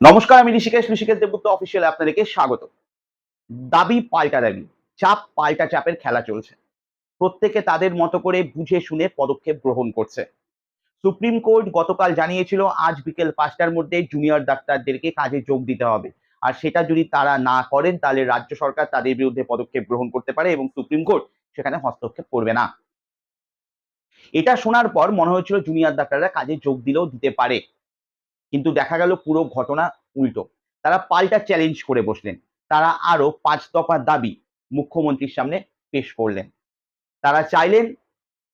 নমস্কার, আমি ঋষিকেশ ঋষিকেশ দেবগুপ্ত অফিসিয়াল আপনাদেরকে স্বাগত দাবি পাল্টা দাবি, চাপ পাল্টা চাপের খেলা চলছে। প্রত্যেকে তাদের মতো করে বুঝে শুনে পদক্ষেপ গ্রহণ করছে। সুপ্রিম কোর্ট গতকাল জানিয়েছিল, আজ বিকেল পাঁচটার মধ্যে জুনিয়র ডাক্তারদেরকে কাজে যোগ দিতে হবে। আর সেটা যদি তারা না করেন, তাহলে রাজ্য সরকার তাদের বিরুদ্ধে পদক্ষেপ গ্রহণ করতে পারে এবং সুপ্রিম কোর্ট সেখানে হস্তক্ষেপ করবে না। এটা শোনার পর মনে হয়েছিল জুনিয়র ডাক্তাররা কাজে যোগ দিলেও দিতে পারে। কিন্তু দেখা গেল পুরো ঘটনা উল্টো। তারা পাল্টা চ্যালেঞ্জ করে বসলেন। তারা আরও পাঁচ দফা দাবি মুখ্যমন্ত্রীর সামনে পেশ করলেন। তারা চাইলেন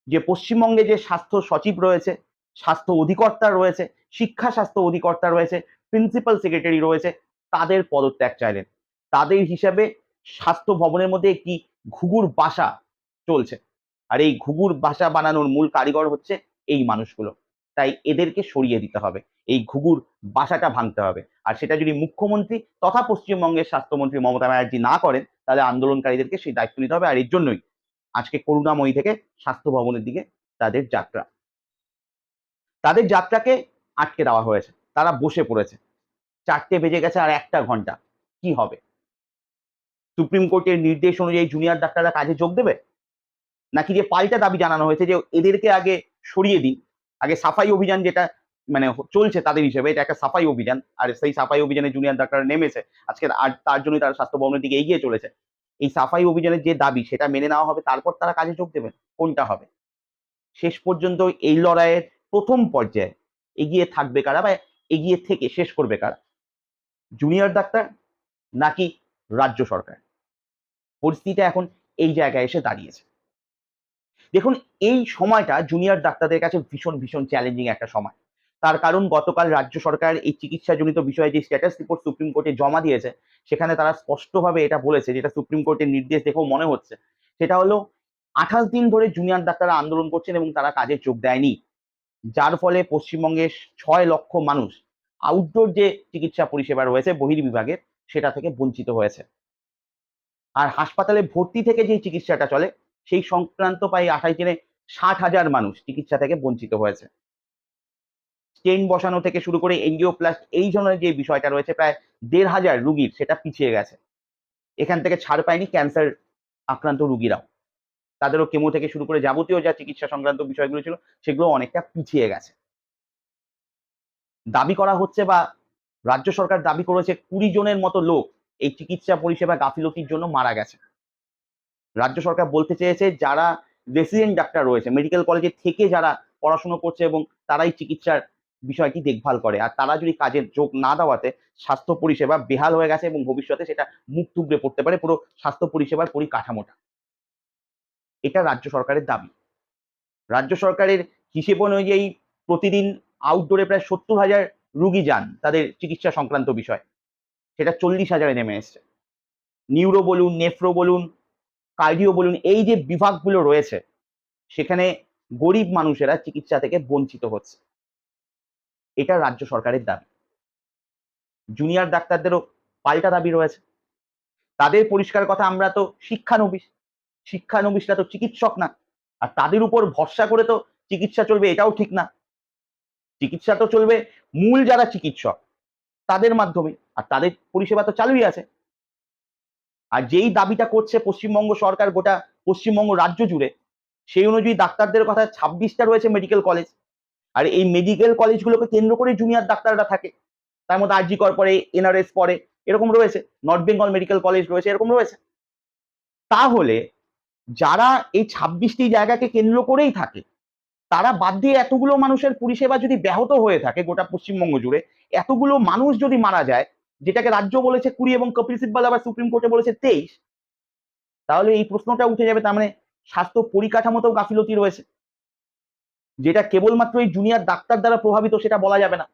যে পশ্চিমবঙ্গে যে স্বাস্থ্য সচিব রয়েছে, স্বাস্থ্য অধিকর্তা রয়েছে, শিক্ষা স্বাস্থ্য অধিকর্তা রয়েছে প্রিন্সিপাল সেক্রেটারি রয়েছে, তাদের পদত্যাগ চাইলেন। তাদের হিসাবে স্বাস্থ্য ভবনের মধ্যে একটি ঘুঘুর বাসা চলছে। আর এই ঘুঘুর বাসা বানানোর মূল কারিগর হচ্ছে এই মানুষগুলো। তাই এদেরকে সরিয়ে দিতে হবে। এই ঘুঘুর বাসাটা ভাঙতে হবে। আর সেটা যদি মুখ্যমন্ত্রী তথা পশ্চিমবঙ্গের স্বাস্থ্যমন্ত্রী মমতা ব্যানার্জি না করেন, তাহলে আন্দোলনকারীদেরকে সেই দায়িত্ব নিতে হবে। আর এর জন্যই আজকে করুণাময়ী থেকে স্বাস্থ্য ভবনের দিকে তাদের যাত্রা। তাদের যাত্রাকে আটকে দেওয়া হয়েছে। তারা বসে পড়েছে। চারটে বেজে গেছে আর একটা ঘণ্টা। কি হবে? সুপ্রিম কোর্টের নির্দেশ অনুযায়ী জুনিয়র ডাক্তাররা কাজে যোগ দেবে? নাকি যে পাল্টা দাবি জানানো হয়েছে যে এদেরকে আগে সরিয়ে দিন? আগে সাফাই অভিযান যেটা মানে চলছে তাদের হিসেবে, এটা একটা সাফাই অভিযান। আর সেই সাফাই অভিযানে জুনিয়র ডাক্তাররা নেমেছে। আজকে আর তার জন্যই তারা স্বাস্থ্য ভবনের দিকে এগিয়ে চলেছে। এই সাফাই অভিযানের যে দাবি, সেটা মেনে নেওয়া হবে, তারপর তারা কাজে যোগ দেবেন, কোনটা হবে? শেষ পর্যন্ত এই লড়াইয়ের প্রথম পর্যায়ে এগিয়ে থাকবে কারা বা এগিয়ে থেকে শেষ করবে কারা? জুনিয়র ডাক্তার নাকি রাজ্য সরকার? পরিস্থিতিটা এখন এই জায়গায় এসে দাঁড়িয়েছে। দেখুন, এই সময়টা জুনিয়র ডাক্তারদের কাছে ভীষণ ভীষণ চ্যালেঞ্জিং একটা সময়। তার কারণ, গতকাল রাজ্য সরকার এই চিকিৎসাজনিত বিষয়ে যে স্ট্যাটাস রিপোর্ট সুপ্রিম কোর্টে জমা দিয়েছে, সেখানে তারা স্পষ্টভাবে এটা বলেছে, যেটা সুপ্রিম কোর্টের নির্দেশ দেখেও মনে হচ্ছে। সেটা হলো, আঠাশ দিন ধরে জুনিয়র ডাক্তাররা আন্দোলন করছেন এবং তারা কাজে যোগ দেয়নি। যার ফলে পশ্চিমবঙ্গের ছয় লক্ষ মানুষ আউটডোর যে চিকিৎসা পরিষেবা রয়েছে বহির্বিভাগের সেটা থেকে বঞ্চিত হয়েছে। আর হাসপাতালে ভর্তি থেকে যে চিকিৎসাটা চলে সেই সংক্রান্ত প্রায় আঠাশ দিনে ষাট হাজার মানুষ চিকিৎসা থেকে বঞ্চিত হয়েছে। স্টেন বসানো থেকে শুরু করে এনজিও প্লাস এই ধরনের যে বিষয়টা রয়েছে, প্রায় দেড় হাজার রুগীর সেটা পিছিয়ে গেছে। এখান থেকে ছাড় পায়নি ক্যান্সার আক্রান্ত রুগীরাও। তাদেরও কেমো থেকে শুরু করে যাবতীয় যা চিকিৎসা সংক্রান্ত বিষয়গুলো ছিল, সেগুলো অনেকটা পিছিয়ে গেছে। দাবি করা হচ্ছে বা রাজ্য সরকার দাবি করেছে কুড়ি জনের মতো লোক এই চিকিৎসা পরিষেবা গাফিলতির জন্য মারা গেছে। রাজ্য সরকার বলতে চেয়েছে যারা রেসিডেন্ট ডাক্তার রয়েছে মেডিকেল কলেজে থেকে যারা পড়াশোনা করছে এবং তারাই চিকিৎসার বিষয়টি দেখভাল করে। আর তারা যদি কাজের যোগ না দেওয়াতে স্বাস্থ্য পরিষেবা বেহাল হয়ে গেছে এবং ভবিষ্যতে সেটা মুখ থুবড়ে পড়তে পারে, পুরো স্বাস্থ্য পরিষেবার পরিকাঠামোটা। এটা রাজ্য সরকারের দাবি। রাজ্য সরকারের হিসেব অনুযায়ী প্রতিদিন আউটডোরে প্রায় সত্তর হাজার রুগী যান তাদের চিকিৎসা সংক্রান্ত বিষয়। সেটা চল্লিশ হাজারে নেমে এসছে। নিউরো বলুন নেফ্রো বলুন কার্ডিও বলুন, এই যে বিভাগগুলো রয়েছে, সেখানে গরিব মানুষেরা চিকিৎসা থেকে বঞ্চিত হচ্ছে। এটা রাজ্য সরকারের দাবি। জুনিয়র ডাক্তারদেরও পাল্টা দাবি রয়েছে। তাদের পরিষ্কার কথা, আমরা তো শিক্ষানবিশ, শিক্ষানবিশরা তো চিকিৎসক না, আর তাদের উপর ভরসা করে তো চিকিৎসা চলবে, এটাও ঠিক না। চিকিৎসা তো চলবে, মূল যারা চিকিৎসক, তাদের মাধ্যমে, আর তাদের পরিষেবা তো চালুই আছে। আর যেই দাবিটা করছে পশ্চিমবঙ্গ সরকার গোটা পশ্চিমবঙ্গ রাজ্য জুড়ে, সেই অনুযায়ী ডাক্তারদের কথা ছাব্বিশটা রয়েছে মেডিকেল কলেজ আর এই মেডিকেল কলেজগুলোকে কেন্দ্র করে জুনিয়র ডাক্তাররা থাকে। তার মধ্যে আরজি কর পরে এনআরএস পরে এরকম রয়েছে। নর্থ বেঙ্গল মেডিকেল কলেজ রয়েছে, এরকম রয়েছে। তাহলে যারা এই ছাব্বিশটি জায়গাকে কেন্দ্র করেই থাকে, তারা বাদ দিয়ে এতগুলো মানুষের পরিষেবা যদি ব্যাহত হয়ে থাকে গোটা পশ্চিমবঙ্গ জুড়ে, এতগুলো মানুষ যদি মারা যায় যেটাকে রাজ্য বলেছে কুড়ি এবং কপিল সিব্বাল আবার সুপ্রিম কোর্টে বলেছে তেইশ, তাহলে এই প্রশ্নটা উঠে যাবে, তার মানে স্বাস্থ্য পরিকাঠামোতেও গাফিলতি রয়েছে। যেটা কেবলমাত্র এই জুনিয়র ডাক্তার দ্বারা প্রভাবিত, সেটা বলা যাবে না।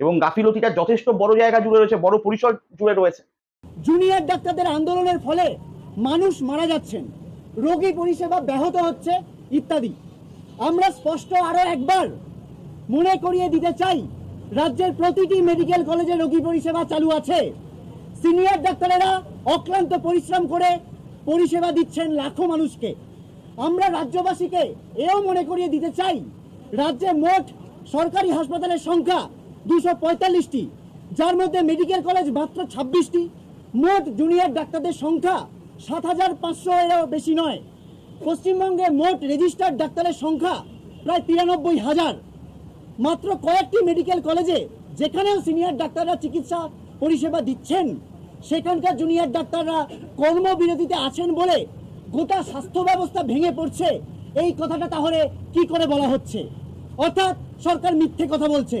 এবং গাফিলতিটা যথেষ্ট বড় জায়গা জুড়ে রয়েছে, বড় পরিসর জুড়ে রয়েছে। জুনিয়র ডাক্তারদের আন্দোলনের ফলে মানুষ মারা যাচ্ছেন, রোগী পরিষেবা ব্যাহত হচ্ছে ইত্যাদি। আমরা স্পষ্ট আরও একবার মনে করিয়ে দিতে চাই রাজ্যের প্রতিটি মেডিকেল কলেজে রোগী পরিষেবা চালু আছে। সিনিয়র ডাক্তারেরা অক্লান্ত পরিশ্রম করে পরিষেবা দিচ্ছেন লাখো মানুষকে। আমরা রাজ্যবাসীকে এও মনে করিয়ে দিতে চাই, রাজ্যে মোট সরকারি হাসপাতালের সংখ্যা দুশো পঁয়তাল্লিশটি, যার মধ্যে মেডিকেল কলেজ মাত্র ছাব্বিশটি। মোট জুনিয়র ডাক্তারদের সংখ্যা সাত হাজার পাঁচশো এরও বেশি নয়। পশ্চিমবঙ্গে মোট রেজিস্টার্ড ডাক্তারের সংখ্যা প্রায় তিরানব্বই হাজার। মাত্র কয়েকটি মেডিকেল কলেজে যেখানেও সিনিয়র ডাক্তাররা চিকিৎসা পরিষেবা দিচ্ছেন, সেখানকার জুনিয়র ডাক্তাররা কর্মবিরতিতে আছেন বলে গোটা স্বাস্থ্য ব্যবস্থা ভেঙে পড়ছে। এই কথাটা তাহলে কি করে বলা হচ্ছে? অর্থাৎ সরকার মিথ্যে কথা বলছে।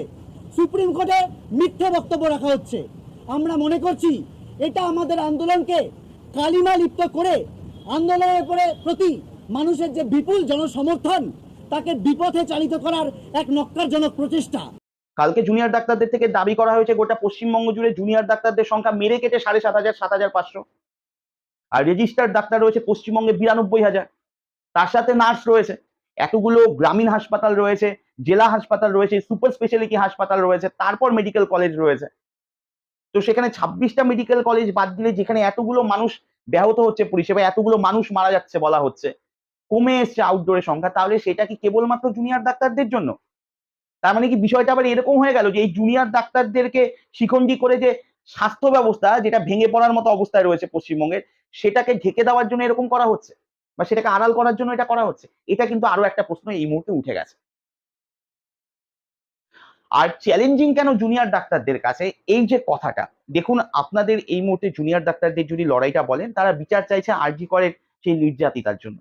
সুপ্রিম কোর্টে মিথ্যে বক্তব্য রাখা হচ্ছে। আমরা মনে করছি এটা আমাদের আন্দোলনকে কালিমা লিপ্ত করে আন্দোলনের পরে প্রতি মানুষের যে বিপুল জনসমর্থন তাকে বিপথে চালিত করার এক নক্কারজনক প্রচেষ্টা। কালকে জুনিয়র ডাক্তারদের থেকে দাবি করা হয়েছে গোটা পশ্চিমবঙ্গ জুড়ে জুনিয়র ডাক্তারদের সংখ্যা মেরে কেটে সাড়ে সাত হাজার সাত হাজার পাঁচশো। আর রেজিস্টার্ড ডাক্তার রয়েছে পশ্চিমবঙ্গে বিরানব্বই হাজার। তার সাথে নার্স রয়েছে, এতগুলো গ্রামীণ হাসপাতাল রয়েছে, জেলা হাসপাতাল রয়েছে সুপার স্পেশালিটি হাসপাতাল রয়েছে, তারপর মেডিকেল কলেজ রয়েছে। তো সেখানে ছাব্বিশটা মেডিকেল কলেজ বাদ দিলে যেখানে এতগুলো মানুষ ব্যাহত হচ্ছে পরিষেবা এতগুলো মানুষ মারা যাচ্ছে বলা হচ্ছে কমে এসছে আউটডোরের সংখ্যা, তাহলে সেটা কি কেবলমাত্র জুনিয়র ডাক্তারদের জন্য? তার মানে কি বিষয়টা আবার এরকম হয়ে গেল যে এই জুনিয়র ডাক্তারদেরকে শিখণ্ডি করে যে স্বাস্থ্য ব্যবস্থা যেটা ভেঙে পড়ার মতো অবস্থায় রয়েছে পশ্চিমবঙ্গের, সেটাকে ঢেকে দেওয়ার জন্য এরকম করা হচ্ছে? বা সেটাকে আড়াল করার জন্য এটা করা হচ্ছে? এটা কিন্তু আরও একটা প্রশ্ন এই মুহূর্তে উঠে গেছে। আর চ্যালেঞ্জিং কেন জুনিয়র ডাক্তারদের কাছে? এই যে কথাটা, দেখুন আপনাদের এই মুহূর্তে জুনিয়র ডাক্তারদের যদি লড়াইটা বলেন, তারা বিচার চাইছে আরজি করের সেই নির্যাতিতার জন্য।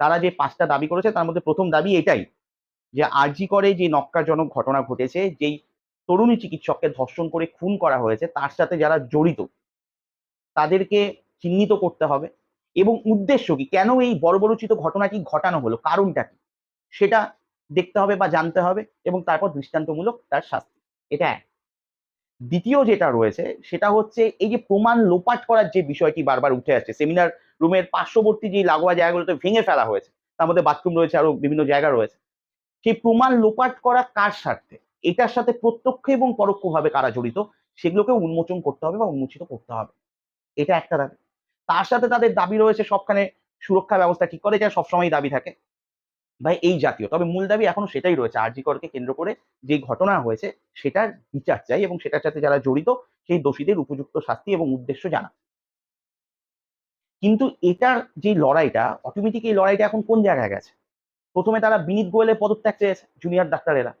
তারা যে পাঁচটা দাবি করেছে, তার মধ্যে প্রথম দাবি এটাই যে আরজি করে যে নক্কারজনক ঘটনা ঘটেছে, যেই তরুণী চিকিৎসককে ধর্ষণ করে খুন করা হয়েছে, তার সাথে যারা জড়িত, তাদেরকে চিহ্নিত করতে হবে এবং উদ্দেশ্য কি? কেন এই বর্বরোচিত ঘটনাটি ঘটানো হলো? কারণটা কি? সেটা দেখতে হবে বা জানতে হবে এবং তারপর দৃষ্টান্তমূলক তার শাস্তি। এটা এক। দ্বিতীয় যেটা রয়েছে, সেটা হচ্ছে এই যে প্রমাণ লোপাট করার যে বিষয়টি বারবার উঠে আসছে, সেমিনার রুমের পার্শ্ববর্তী যে লাগোয়া জায়গাগুলোতে ভেঙে ফেলা হয়েছে, তার মধ্যে বাথরুম রয়েছে, আরও বিভিন্ন জায়গা রয়েছে, সেই প্রমাণ লোপাট করা কার স্বার্থে? এটার সাথে প্রত্যক্ষ এবং পরোক্ষভাবে কারা জড়িত? সেগুলোকে উন্মোচন করতে হবে বা উন্মোচিত করতে হবে। এটা একটা দাবি। তার সাথে তাদের দাবি রয়েছে সবখানে সুরক্ষা ব্যবস্থা ঠিক করে, যা সবসময় দাবি থাকে। ভাই, এই জাতীয়। তবে মূল দাবি এখনও সেটাই রয়েছে। আরজি করকে কেন্দ্র করে যে ঘটনা হয়েছে, সেটার বিচার চাই এবং সেটার সাথে যারা জড়িত, সেই দোষীদের উপযুক্ত শাস্তি এবং উদ্দেশ্য জানা কিন্তু এটার যে লড়াইটা অটোমেটিক এই লড়াইটা এখন কোন জায়গায় গেছে? প্রথমে তারা বিনীত গোয়েলের পদত্যাগ চেয়েছে জুনিয়র ডাক্তারেরা।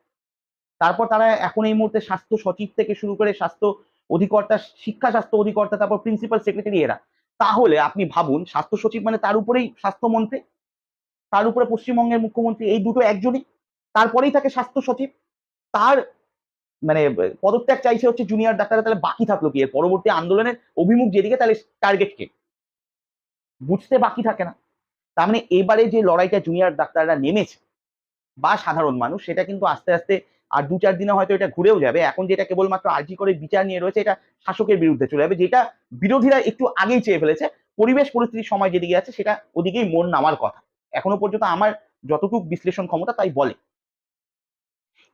তারপর তারা এখন এই মুহূর্তে স্বাস্থ্য সচিব থেকে শুরু করে স্বাস্থ্য অধিকর্তা, শিক্ষা স্বাস্থ্য অধিকর্তা, তারপর প্রিন্সিপাল সেক্রেটারি এরা। তাহলে আপনি ভাবুন, স্বাস্থ্য সচিব মানে তার উপরেই স্বাস্থ্যমন্ত্রী তার উপরে পশ্চিমবঙ্গের মুখ্যমন্ত্রী এই দুটো একজনই? তারপরেই থাকে স্বাস্থ্য সচিব? তার মানে পদত্যাগ চাইছে হচ্ছে জুনিয়র ডাক্তাররা, তাহলে বাকি থাকল কি? এর পরবর্তী আন্দোলনের অভিমুখ যেদিকে, তাহলে টার্গেট কে? বুঝতে বাকি থাকে না। তার মানে এবারে যে লড়াইটা জুনিয়র ডাক্তাররা নেমেছে, বা সাধারণ মানুষ, সেটা কিন্তু আস্তে আস্তে আর দু চার দিনে হয়তো এটা ঘুরেও যাবে। এখন যেটা কেবলমাত্র আর্জি করে বিচার নিয়ে রয়েছে, এটা শাসকের বিরুদ্ধে চলে যাবে, যেটা বিরোধীরা একটু আগেই চেয়ে ফেলেছে। পরিবেশ পরিস্থিতির সময় যেদিকে আছে সেটা ওদিকেই মন নামার কথা। এখনও পর্যন্ত আমার যতটুকু বিশ্লেষণ ক্ষমতা, তাই বলে।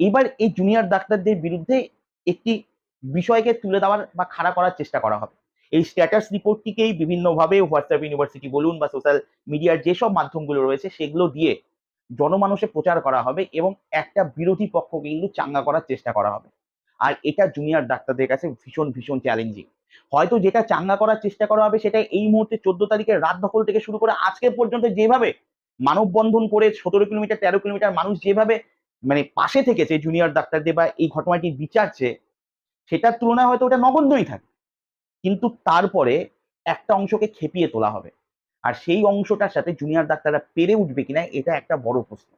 এবার এই জুনিয়র ডাক্তারদের বিরুদ্ধে একটি বিষয়কে তুলে দেওয়ার বা খাড়া করার চেষ্টা করা হবে। এই স্ট্যাটাস রিপোর্টটিকেই বিভিন্নভাবে হোয়াটসঅ্যাপ ইউনিভার্সিটি বলুন বা সোশ্যাল মিডিয়ার যেসব মাধ্যমগুলো রয়েছে, সেগুলো দিয়ে জনমানুষে প্রচার করা হবে এবং একটা বিরোধী পক্ষকে কিন্তু চাঙ্গা করার চেষ্টা করা হবে। আর এটা জুনিয়র ডাক্তারদের কাছে ভীষণ ভীষণ চ্যালেঞ্জিং হয়তো যেটা চাঙ্গা করার চেষ্টা করা হবে সেটা এই মুহূর্তে চোদ্দ তারিখের রাত দখল থেকে শুরু করে আজকে পর্যন্ত যেভাবে মানববন্ধন করে সতেরো কিলোমিটার, তেরো কিলোমিটার মানুষ যেভাবে মানে পাশে থেকেছে জুনিয়র ডাক্তারদের বা এই ঘটনাটির বিচারছে সেটার তুলনায় হয়তো ওটা নগণ্যই থাকে। কিন্তু তারপরে একটা অংশকে খেপিয়ে তোলা হবে। আর সেই অংশটার সাথে জুনিয়র ডাক্তাররা পেরে উঠবে কিনা, এটা একটা বড় প্রশ্ন।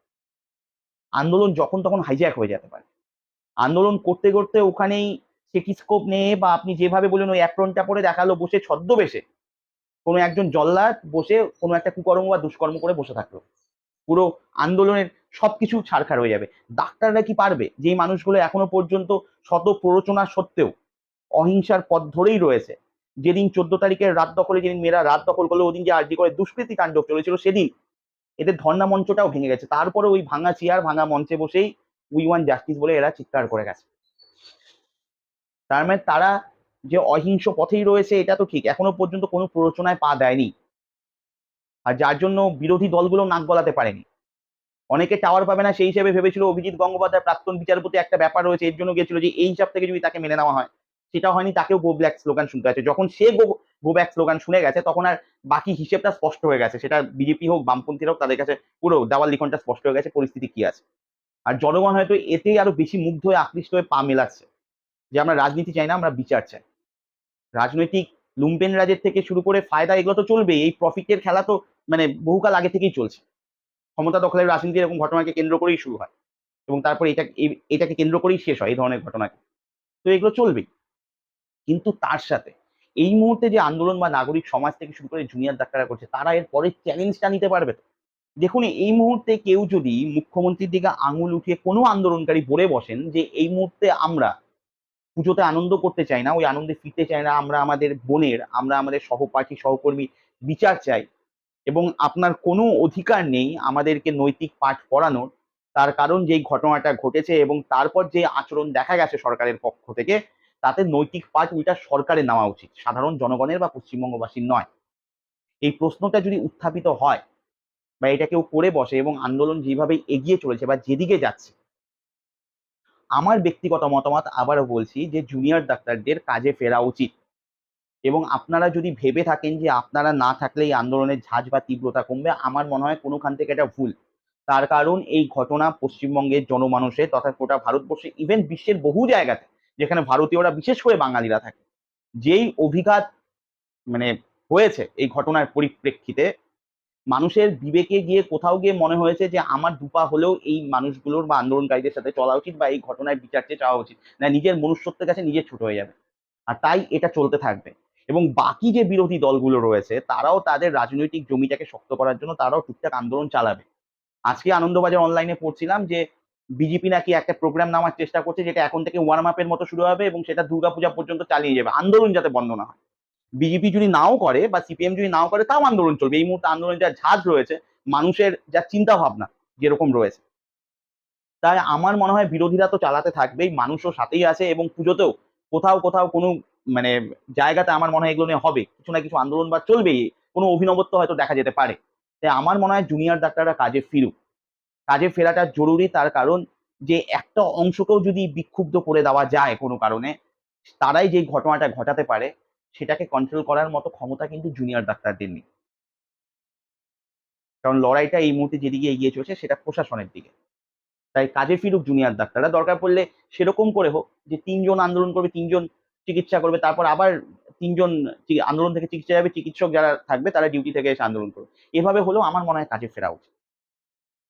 আন্দোলন যখন তখন হাইজ্যাক হয়ে যেতে পারে। আন্দোলন করতে করতে ওখানেই স্টেটিস্কোপ নিয়ে বা আপনি যেভাবে বললেন ওই অ্যাপ্রনটা পরে দেখাল বসে ছদ্মবেশে, কোনো একজন জল্লাদ বসে কোনো একটা কুকর্ম বা দুষ্কর্ম করে বসে থাকল। পুরো আন্দোলনের সবকিছু ছাড়খাড় হয়ে যাবে। ডাক্তাররা কি পারবে? যেই মানুষগুলো এখনও পর্যন্ত শত প্ররোচনা সত্ত্বেও অহিংসার পথ ধরেই রয়েছে। যেদিন চোদ্দ তারিখের রাত দখলে যেদিন মেয়েরা রাত দখল করল, ওদিন যে আর্জি করে দুষ্কৃতি তাণ্ডব চলেছিল, সেদিন এদের ধর্ণা মঞ্চটাও ভেঙে গেছে। তারপরে ওই ভাঙা চেয়ার, ভাঙা মঞ্চে বসেই উই ওয়ান জাস্টিস বলে এরা চিৎকার করে গেছে। তার মানে তারা যে অহিংস পথেই রয়েছে, এটা তো ঠিক। এখনও পর্যন্ত কোনো প্ররোচনায় পা দেয়নি। আর যার জন্য বিরোধী দলগুলো নাক গলাতে পারেনি। অনেকে টাওয়ার পাবে না সেই হিসেবে ভেবেছিল অভিজিৎ গঙ্গোপাধ্যায়, প্রাক্তন বিচারপতি, একটা ব্যাপার রয়েছে। এর জন্য গেছিল যে এই হিসাব থেকে যদি তাকে মেনে নেওয়া হয় সেটা হয়নি, তাকেও গো ব্ল্যাক স্লোগান শুনতে আছে যখন সে গো গো ব্যাক স্লোগান শুনে গেছে, তখন আর বাকি হিসেবটা স্পষ্ট হয়ে গেছে। সেটা বিজেপি হোক, বামপন্থীরা হোক, তাদের কাছে পুরো দেওয়াল লিখনটা স্পষ্ট হয়ে গেছে, পরিস্থিতি কি আছে। আর জনগণ হয়তো এতেই আরও বেশি মুগ্ধ হয়ে আকৃষ্ট হয়ে পা মেলাচ্ছে, যে আমরা রাজনীতি চাই না, আমরা বিচার চাই। রাজনৈতিক লুম্পেন রাজের থেকে শুরু করে ফায়দা, এগুলো তো চলবেই। এই প্রফিটের খেলা তো মানে বহুকাল আগে থেকেই চলছে। ক্ষমতা দখলের রাজনীতি এরকম ঘটনাকে কেন্দ্র করেই শুরু হয়। এবং তারপর এটা এটাকে কেন্দ্র করেই শেষ হয় এই ধরনের ঘটনাকে। তো এগুলো চলবেই। কিন্তু তার সাথে। এই মুহূর্তে যে আন্দোলন বা নাগরিক সমাজ থেকে শুরু করে জুনিয়র ডাক্তাররা করছে, তারা এর পরে চ্যালেঞ্জটা নিতে পারবে তো। দেখুন, এই মুহূর্তে কেউ যদি মুখ্যমন্ত্রীর দিকে আঙুল উঠিয়ে কোনো আন্দোলনকারী বলে বসেন যে, এই মুহূর্তে আমরা পুজোতে আনন্দ করতে চাই না, ওই আনন্দে ফিরতে চাই না, আমরা আমাদের বোনের, আমরা আমাদের সহপাঠী সহকর্মী বিচার চাই এবং আপনার কোনো অধিকার নেই আমাদেরকে নৈতিক পাঠ পড়ানোর, তার কারণ যেই ঘটনাটা ঘটেছে এবং তারপর যে আচরণ দেখা গেছে সরকারের পক্ষ থেকে তাতে নৈতিক পাঠ উল্টা সরকারের নেওয়া উচিত, সাধারণ জনগণের বা পশ্চিমবঙ্গবাসীর নয়। এই প্রশ্নটা যদি উত্থাপিত হয় বা এটা কেউ করে বসে এবং আন্দোলন যেভাবে এগিয়ে চলেছে বা যেদিকে যাচ্ছে, আমার ব্যক্তিগত মতামত আবারও বলছি যে জুনিয়র ডাক্তারদের কাজে ফেরা উচিত। এবং আপনারা যদি ভেবে থাকেন যে আপনারা না থাকলে এই আন্দোলনের ঝাঁজ বা তীব্রতা কমবে, আমার মনে হয় কোনোখান থেকে এটা ভুল। তার কারণ এই ঘটনা পশ্চিমবঙ্গের জনমানুষের তথা গোটা ভারতবর্ষে ইভেন বিশ্বের বহু জায়গাতে যেখানে ভারতীয়রা বিশেষ করে বাঙালিরা থাকে। যেই অভিঘাত মানে হয়েছে এই ঘটনার পরিপ্রেক্ষিতে, মানুষের বিবেকে গিয়ে কোথাও গিয়ে মনে হয়েছে যে, আমার দুপা হলেও এই মানুষগুলোর বা আন্দোলনকারীদের সাথে চলা উচিত বা এই ঘটনায় বিচার চেয়ে চাওয়া উচিত। না, নিজের মনুষ্যত্বের কাছে নিজে ছোট হয়ে যাবে। আর তাই এটা চলতে থাকবে। এবং বাকি যে বিরোধী দলগুলো রয়েছে, তারাও তাদের রাজনৈতিক জমিটাকে শক্ত করার জন্য তারাও টুকটাক আন্দোলন চালাবে। আজকে আনন্দবাজার অনলাইনে পড়ছিলাম যে বিজেপি নাকি একটা প্রোগ্রাম নামার চেষ্টা করছে যেটা এখন থেকে ওয়ার্ম আপের মতো শুরু হবে এবং সেটা দুর্গাপূজা পর্যন্ত চালিয়ে যাবে। আন্দোলন যাতে বন্ধ না হয়। বিজেপি যদি নাও করে বা সিপিএম যদি নাও করে, তাও আন্দোলন চলবে। এই মুহূর্তে আন্দোলন যা ঝাঁজ রয়েছে, মানুষের যা চিন্তা ভাবনা যেরকম রয়েছে। তাই আমার মনে হয় বিরোধীরা তো চালাতে থাকবেই, মানুষও সাথেই আছে এবং পুজোতেও কোথাও কোথাও কোনো মানে জায়গাতে আমার মনে হয় এগুলো নিয়ে হবে। কিছু না কিছু আন্দোলন বা চলবেই, কোনো অভিনবত্ব হয়তো দেখা যেতে পারে। তাই আমার মনে হয় জুনিয়র ডাক্তাররা কাজে ফিরুক। কাজে ফেরাটা জরুরি তার কারণ যে একটা অংশকেও যদি বিক্ষুব্ধ করে দেওয়া যায় কোনো কারণে, তারাই যে ঘটনাটা ঘটাতে পারে, সেটাকে কন্ট্রোল করার মতো ক্ষমতা কিন্তু জুনিয়র ডাক্তারদের নেই। কারণ লড়াইটা এই মুহূর্তে যেদিকে এগিয়ে চলছে সেটা প্রশাসনের দিকে। তাই কাজে ফিরুক জুনিয়র ডাক্তাররা, দরকার পড়লে সেরকম করে হোক যে তিনজন আন্দোলন করবে, তিনজন চিকিৎসা করবে, তারপর আবার তিনজন আন্দোলন থেকে চিকিৎসা যাবে, চিকিৎসক যারা থাকবে তারা ডিউটি থেকে এসে আন্দোলন করবে। এভাবে হলেও আমার মনে হয় কাজে ফেরা উচিত।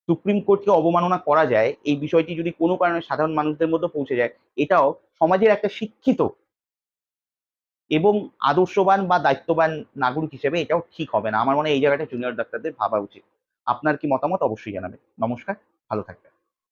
সুপ্রিম কোর্টকে অবমাননা করা যায়, এই বিষয়টি যদি কোনো কারণে সাধারণ মানুষদের মধ্যে পৌঁছে যায়, এটাও সমাজের একটা শিক্ষিত এবং আদর্শবান বা দায়িত্ববান নাগরিক হিসেবে এটাও ঠিক হবে না। আমার মনে হয় এই জায়গাটা জুনিয়র ডাক্তারদের ভাবা উচিত। আপনার কি মতামত? অবশ্যই জানাবেন। নমস্কার, ভালো থাকবেন।